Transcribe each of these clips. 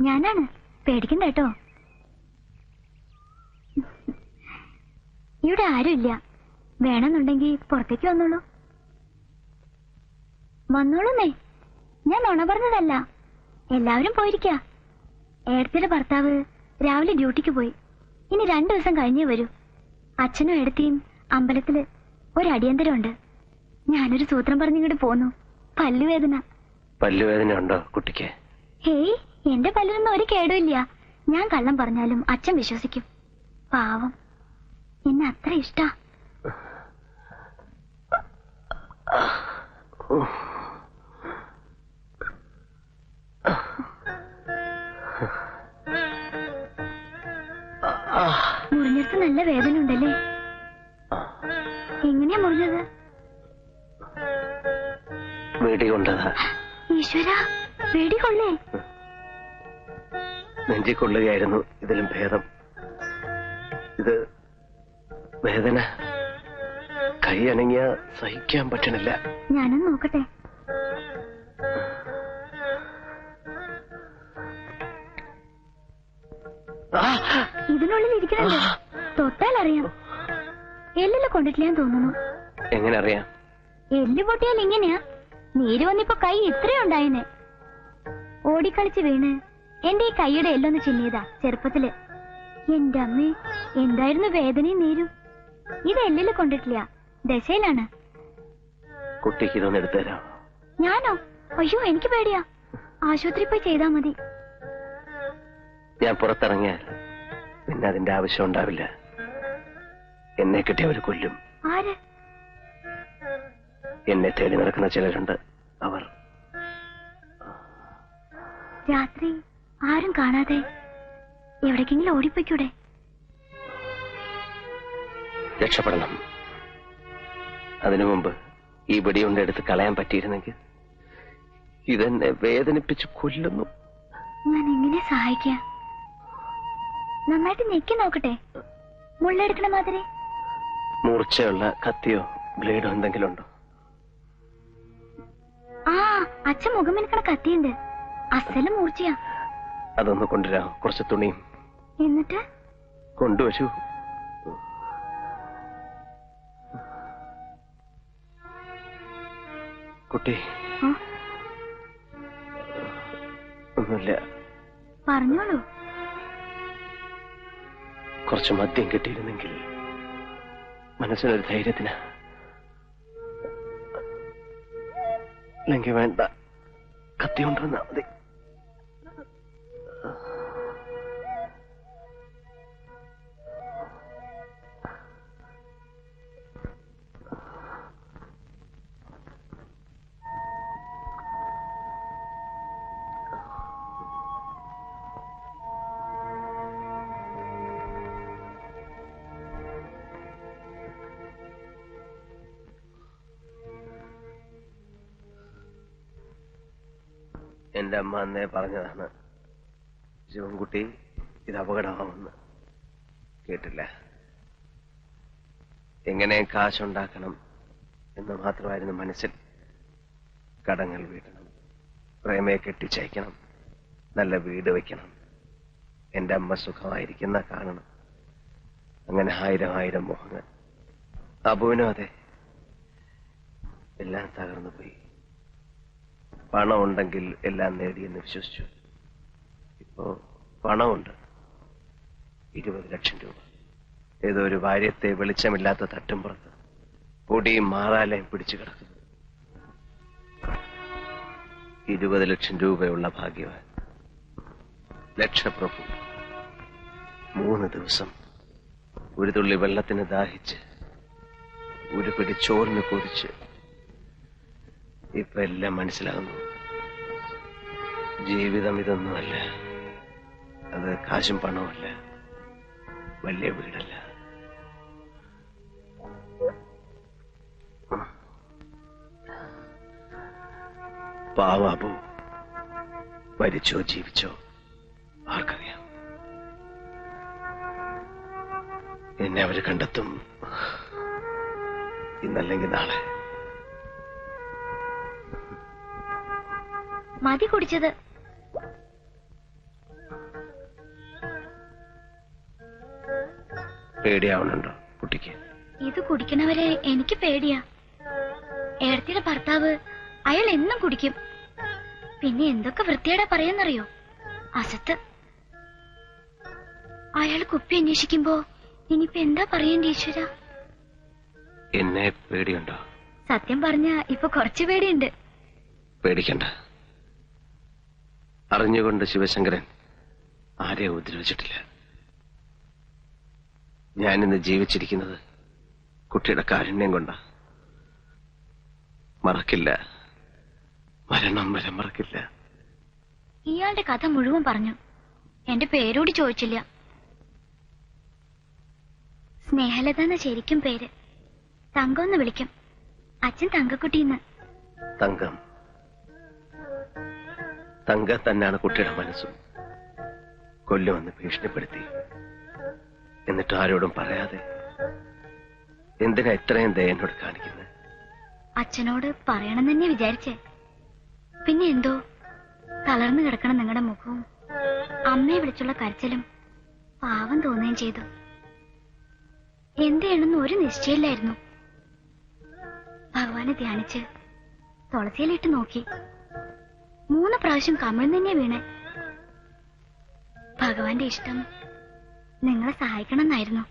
ഞാനാണ്. പേടിക്കണ്ട കേട്ടോ. ഇവിടെ ആരുമില്ല വേണമെന്നുണ്ടെങ്കിൽ പുറത്തേക്ക് വന്നോളൂ. വന്നോളൂന്നേ. ഞാൻ നുണ പറഞ്ഞതല്ല. എല്ലാവരും പോയിരിക്ക. ഏടത്തിയുടെ ഭർത്താവ് രാവിലെ ഡ്യൂട്ടിക്ക് പോയി. ഇനി രണ്ടു ദിവസം കഴിഞ്ഞേ വരൂ. അച്ഛനും എടുത്തിയും അമ്പലത്തിൽ ഒരു അടിയന്തരമുണ്ട് ഞാനൊരു സൂത്രം പറഞ്ഞിങ്ങോട്ട് പോന്നു. പല്ലുവേദന. പല്ലുവേദന ഉണ്ടോ കുട്ടിക്ക്? ഹേയ് എന്റെ പല്ലിനൊന്നും ഒരു കേടുമില്ല. ഞാൻ കള്ളം പറഞ്ഞാലും അച്ഛൻ വിശ്വസിക്കും. പാവം. എന്നെ അത്ര ഇഷ്ട. മുറിഞ്ഞിടത്ത് നല്ല വേദന ഉണ്ടല്ലേ? എങ്ങനെയാ മുറിഞ്ഞത്? വെടി കൊണ്ടതാ. ഈശ്വര പേടികൊള്ളേ നെഞ്ചി കൊള്ളുകയായിരുന്നു ഇതിലും ഭേദം. ഇത് വേദന. കൈ അനങ്ങിയ സഹിക്കാൻ പറ്റണില്ല. ഞാനും നോക്കട്ടെ! ഇതിനുള്ളിൽ ഇരിക്കണല്ലോ. തൊട്ടാൽ അറിയാം. എല്ലിൽ കൊണ്ടിട്ടില്ല തോന്നുന്നു. എങ്ങനെ അറിയാം? എല്ല് പൊട്ടിയാൽ ഇങ്ങനെയാ. നീര് വന്നിപ്പോ കൈ ഇത്രയുണ്ടായിനെ ഓടിക്കളിച്ച് വീണ്. എന്റെ ഈ കൈയുടെ എല്ലൊന്ന് ചിന്നിയതാ ചെറുപ്പത്തിൽ. എന്റെ അമ്മേ എന്തായിരുന്നു വേദനയും നീരും? ഇത് എല്ലിൽ കൊണ്ടിട്ടില്ല ദശയിലാണ്. കുട്ടിക്ക് ഇതൊന്ന് ഞാനോ? അയ്യോ എനിക്ക് പേടിയാ. ആശുപത്രി പോയി ചെയ്താ മതി. ഞാൻ പുറത്തിറങ്ങിയാൽ പിന്നെ അതിന്റെ ആവശ്യം ഉണ്ടാവില്ല. എന്നെ കിട്ടിയവർ കൊല്ലും. ആര്? എന്നെ തേടി നടക്കുന്ന ചിലരുണ്ട്. അവർ. രാത്രി ആരും കാണാതെ എവിടേക്കെങ്കിലും ഓടിപ്പോയിക്കൂടെ? രക്ഷപ്പെടണം. അതിനു മുമ്പ് ഈ വെടിയുണ്ട എടുത്ത് കളയാൻ പറ്റിയിരുന്നെങ്കിൽ ഇതെന്നെ വേദനിപ്പിച്ച് കൊല്ലുന്നു. ഞാൻ എങ്ങനെ സഹായിക്കാം? നന്നായിട്ട് ഞെക്കി നോക്കട്ടെ. മുള്ളെടുക്കണ മാതിരി. മൂർച്ചയുള്ള കത്തിയോ ബ്ലേഡോ എന്തെങ്കിലും ഉണ്ടോ ആ അച്ഛൻ മുഖം എനിക്കണ കത്തിയുണ്ട്. അസൽ മൂർച്ചയാ. അതൊന്ന് കൊണ്ടുവരാ. കുറച്ച് തുണിയും. എന്നിട്ട്? കൊണ്ടുവരൂ കുട്ടി. ഒന്നുമില്ല. പറഞ്ഞോളൂ. കുറച്ച് മദ്യം കിട്ടിയിരുന്നെങ്കിൽ മനസ്സിനൊരു ധൈര്യത്തിന്. അല്ലെങ്കിൽ വേണ്ട. കത്തി കൊണ്ടുവന്നാൽ മതി. എന്റെ അമ്മ അന്നേ പറഞ്ഞതാണ് ശിവൻകുട്ടി ഇത് അപകടമാവുമെന്ന്. കേട്ടില്ല. എങ്ങനെ കാശുണ്ടാക്കണം എന്ന് മാത്രമായിരുന്നു മനസ്സിൽ കടങ്ങൾ വീട്ടണം പ്രേമയെ കെട്ടിച്ചയക്കണം നല്ല വീട് വയ്ക്കണം എന്റെ അമ്മ സുഖമായിരിക്കുന്ന കാണണം. അങ്ങനെ ആയിരം ആയിരം മോഹങ്ങൾ. അബുവിനും അതെ എല്ലാം തകർന്നു പോയി പണം ഉണ്ടെങ്കിൽ എല്ലാം നേടിയെന്ന് വിശ്വസിച്ചു. ഇപ്പോ പണമുണ്ട്. ഇരുപത് ലക്ഷം രൂപ. ഏതോ ഒരു ഭാര്യത്തെ വെളിച്ചമില്ലാത്ത തട്ടുംപുറത്ത് പൊടിയും മാറാലയും പിടിച്ചു കിടക്കുന്നു. ഇരുപത് ലക്ഷം രൂപയുള്ള ഭാഗ്യവാൻ. ലക്ഷപ്രഭു മൂന്ന് ദിവസം ഒരു തുള്ളി വെള്ളത്തിന് ദാഹിച്ച് ഒരു പിടി ചോറിന് കൊതിച്ച് ഇപ്പൊ എല്ലാം മനസ്സിലാകുന്നു. ജീവിതം ഇതൊന്നുമല്ല. അത് കാശും പണവുമല്ല. വലിയ വീടല്ല. പാവാബു മരിച്ചോ ജീവിച്ചോ ആർക്കറിയാം. എന്നെ അവർ കണ്ടെത്തും. ഇന്നല്ലെങ്കിൽ നാളെ. മതി കുടിച്ചത്. പേടിയാവണുണ്ടോ കുട്ടിക്ക്? ഇത് കുടിക്കണവരെ എനിക്ക് പേടിയാ. ഏടത്തിയുടെ ഭർത്താവ് അയാൾ എന്നും കുടിക്കും. പിന്നെ എന്തൊക്കെ വൃത്തിയുടെ പറയുന്നറിയോ? അസത്ത്. അയാൾ കുപ്പി അന്വേഷിക്കുമ്പോ ഇനിയിപ്പോ എന്താ പറയേണ്ട ഈശ്വര? എന്നെ പേടിയുണ്ടോ? സത്യം പറഞ്ഞ ഇപ്പൊ കുറച്ച് പേടിയുണ്ട്. പേടിക്കണ്ട. അറിഞ്ഞുകൊണ്ട് ശിവശങ്കരൻ ആരെയും ഉപദ്രവിച്ചിട്ടില്ല. ഞാനിന്ന് ജീവിച്ചിരിക്കുന്നത് കുട്ടിയുടെ കാരുണ്യം കൊണ്ടാ. മറക്കില്ല. മരണം വരെ മറക്കില്ല. ഇയാളുടെ കഥ മുഴുവൻ പറഞ്ഞു. എന്റെ പേരോട് ചോദിച്ചില്ല. സ്നേഹലത എന്ന ശരിക്കും പേര്. തങ്കം എന്ന് വിളിക്കും. അച്ഛൻ തങ്കക്കുട്ടിന്ന്. തങ്കം. തങ്ക തന്നെയാണ് കുട്ടിയുടെ മനസ്സും. കൊല്ലുമെന്ന് ഭീഷണിപ്പെടുത്തി. എന്നിട്ട് ആരോടും പറയാതെ എന്തിനാ ഇത്രയും ദയനോട് കാണിക്കുന്നത് അച്ഛനോട് പറയണം തന്നെ വിചാരിച്ചേ. പിന്നെ എന്തോ? തളർന്നു കിടക്കണം നിങ്ങളുടെ മുഖവും. അമ്മയെ വിളിച്ചുള്ള കരച്ചിലും പാവം തോന്നുകയും ചെയ്തു. എന്ത് ചെയ്യണമെന്ന് ഒരു നിശ്ചയമില്ലായിരുന്നു. ഭഗവാനെ ധ്യാനിച്ച് തുളസിയിലിട്ട് നോക്കി. മൂന്ന് പ്രാവശ്യം തന്നെ വീണേ. ഭഗവാന്റെ ഇഷ്ടം നിങ്ങളെ സഹായിക്കണം എന്നായിരുന്നു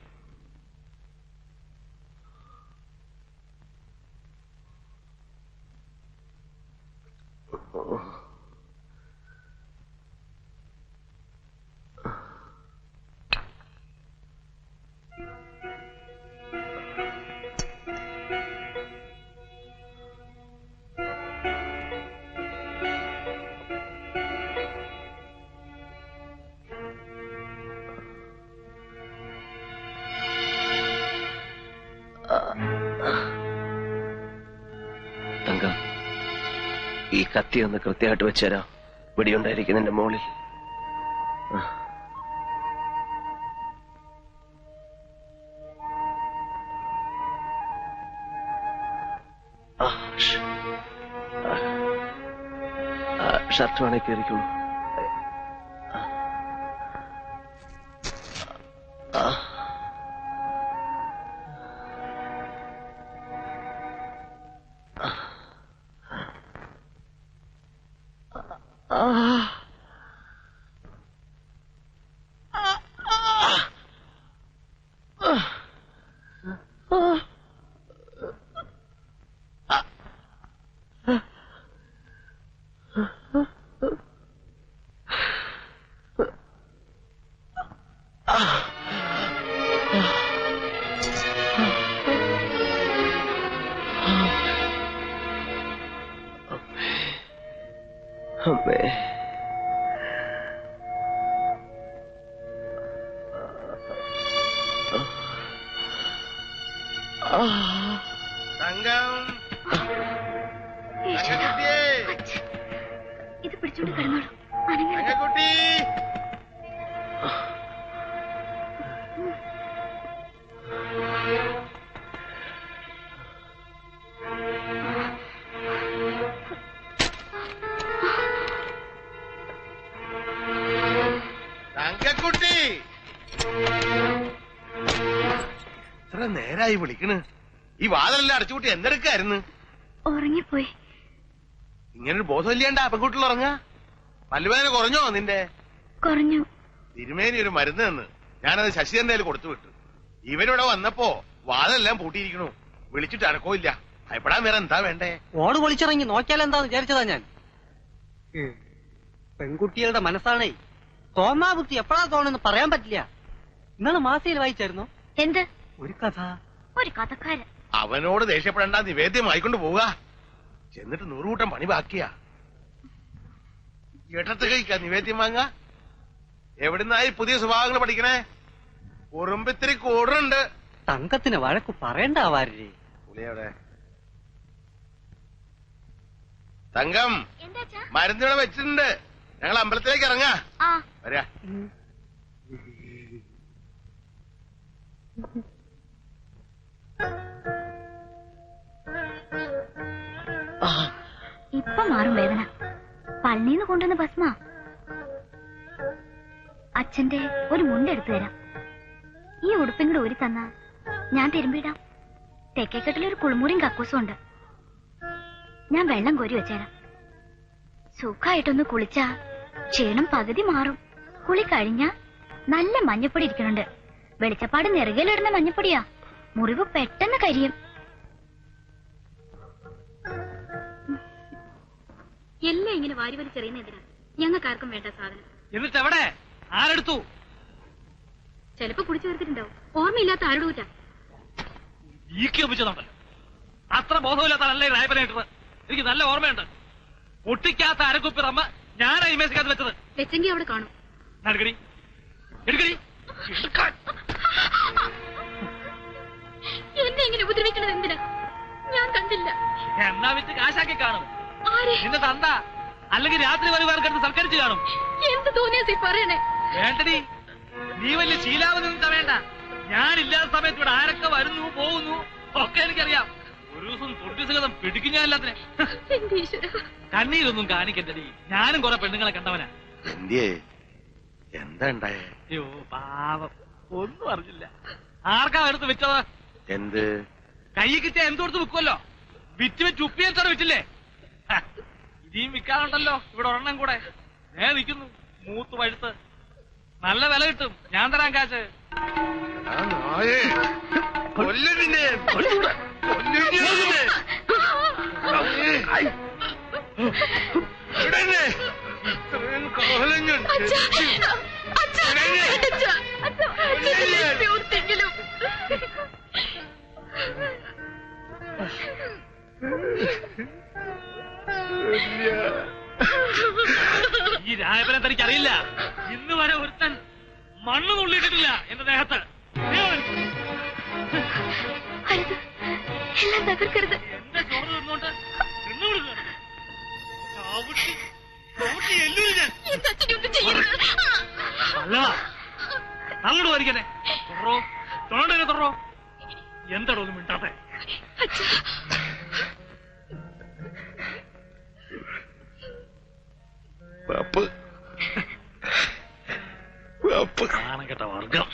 കത്തി ഒന്ന് കൃത്യമായിട്ട് വെച്ചുതരാം. വെടിയുണ്ടായിരിക്കുന്നതിന്റെ മുകളിൽ മോളിൽ. ഷർട്ട് വേണേ കയറിക്കോളൂ. അമ്മേ തങ്കം നേരായി വിളിക്കണ്. ഈ വാതിലെല്ലാം അടച്ചുകൂട്ടി എന്തെടുക്കായിരുന്നു? ഉറങ്ങിപ്പോയി. ഇങ്ങനൊരു ബോധമില്ലാണ്ട് ആ പെൺകുട്ടികൾ ഉറങ്ങാ പല്ലുവേദന കുറഞ്ഞോ നിന്റെ? കുറഞ്ഞു. തിരുമേനി ഒരു മരുന്ന് തന്ന്. ഞാനത് ശശിധരന്റെ കയ്യിൽ കൊടുത്തു വിട്ടു. ഇവരിവിടെ വന്നപ്പോ വാതെല്ലാം പൂട്ടിയിരിക്കണു. വിളിച്ചിട്ട് അടക്കമില്ല ഭയപ്പെടാൻ വേറെ എന്താ വേണ്ടേ? ഓട് പൊളിച്ചിറങ്ങി എന്താ വിചാരിച്ചതാ ഞാൻ. ഉം. പെൺകുട്ടികളുടെ മനസ്സാണേ. തോന്നാബുദ്ധി എപ്പോഴാ തോന്നുന്നു പറയാൻ പറ്റില്ല. ഇന്നലെ മാസയിൽ വായിച്ചായിരുന്നു? എന്ത്? ഒരു കഥ. ഒരു കഥക്കാരൻ. അവനോട് ദേഷ്യപ്പെടേണ്ട നിവേദ്യമായിക്കൊണ്ട് പോവുക. ചെന്നിട്ട് നൂറുകൂട്ടം പണി ബാക്കിയാ. ഇടത്ത് കഴിക്ക നിവേദ്യം വാങ്ങ എവിടുന്നായി പുതിയ സ്വഭാവങ്ങൾ പഠിക്കണേ? ഉറുമ്പിത്തിരി കൂടുന്നുണ്ട് തങ്കത്തിന് വഴക്ക് പറയണ്ടാവാരേ പുളിയവിടെ തങ്കം മരുന്നിവിടെ വെച്ചിട്ടുണ്ട്. ഞങ്ങൾ അമ്പലത്തിലേക്ക് ഇറങ്ങാ. ആ. വരാ. പള്ളിന്ന് കൊണ്ടുവന്ന ഭസ്മ. അച്ഛന്റെ ഒരു മുണ്ട് എടുത്തു തരാം. ഈ ഉടുപ്പും കൂടെ ഊരി തന്നാ ഞാൻ തിരുമ്പിടാം. തെക്കേക്കെട്ടിൽ ഒരു കുളിമുറിയും കക്കൂസും ഉണ്ട്. ഞാൻ വെള്ളം കോരി വെച്ചേരാം. സുഖമായിട്ടൊന്ന് കുളിച്ചാ ക്ഷീണം പകുതി മാറും. കുളി കഴിഞ്ഞ നല്ല മഞ്ഞപ്പൊടി ഇരിക്കണുണ്ട്. വെളിച്ചപ്പാട് നെറുകയിലിടുന്ന മഞ്ഞപ്പൊടിയാ. മുറിവ് പെട്ടെന്ന് കരിയും. എല്ലാം ഇങ്ങനെ വാരി വലിച്ചെറിയുന്നതിനാ ഞങ്ങൾക്കാർക്കും വേണ്ട സാധനം. എന്നിട്ട് എവിടെ ആരെടുത്തു? ചിലപ്പോ കുടിച്ചു ചേർത്തിട്ടുണ്ടാവും ഓർമ്മയില്ലാത്ത ആരുടെ അത്ര ബോധമില്ലാത്തല്ലേ രായപ്പനായിട്ടത് എനിക്ക് നല്ല ഓർമ്മയുണ്ട്. പൊട്ടിക്കാത്ത അരക്കുപ്പി റമ്മ ഞാനാ ഈ മേശക്കകത്ത് വെച്ചത്. വെച്ചെങ്കി അവിടെ കാണും. എടുക്കടി? എന്നെ ഇങ്ങനെ ഉപദ്രവിക്കണത് എന്തിനാ? ഞാൻ കണ്ടില്ല. എന്നാ വിറ്റ് കാശാക്കി കാണും. നിന്റെ തന്ത. അല്ലെങ്കിൽ രാത്രി വരെ കിടന്ന് സൽക്കരിച്ചു കാണും. എന്ത് തോന്നിയാ സി പറയണേ? വേണ്ടടി. നീ വലിയ നിൽക്കാൻ വേണ്ട. ഞാനില്ലാത്ത സമയത്ത് ഇവിടെ ആരൊക്കെ വരുന്നു പോകുന്നു ഒക്കെ എനിക്കറിയാം. ഒരു ദിവസം തൊട്ടിസുഗതം പിടിക്കും ഞാൻ എല്ലാത്തിനെ. കണ്ണീരൊന്നും കാണിക്കണ്ടടി. ഞാനും കുറെ പെണ്ണുങ്ങളെ കണ്ടവനാ. എന്താ ഉണ്ടായേ? അയ്യോ പാവം. ഒന്നും അറിഞ്ഞില്ല. ആർക്കാ എടുത്ത് വെച്ചത്? എന്ത്? കൈ കിട്ടിയ എന്തുകൊടുത്ത് വിൽക്കുമല്ലോ വിറ്റ് വിറ്റ് ഉപ്പിയെത്തോടെ വിറ്റില്ലേ ഇനിയും വിൽക്കാനുണ്ടല്ലോ. ഇവിടെ ഒരെണ്ണം കൂടെ. ഞാൻ നിൽക്കുന്നു. മൂത്ത് പഴുത്ത്. നല്ല വില കിട്ടും. ഞാൻ തരാം കാശ്. ആ നായേ. കൊല്ലുന്നില്ലേ കൊല്ലുന്നില്ലേ ഇവിടെന്നെ. രായപനെ തനിക്കറിയില്ല. ഇന്ന് വരെ ഒരുത്തൻ മണ്ണ് നുള്ളിട്ടിട്ടില്ല എന്റെ ദേഹത്ത്. എല്ലാം തകർക്കരുത്. എന്റെ ചോറ് അങ്ങോട്ട് വരിക്കണേ തൊറോ തൊണ്ടനെ തൊറോ എന്താടോ ഒന്നും മിണ്ടാത്തെ? പാപ്പ് നാണക്കെട്ട വർഗം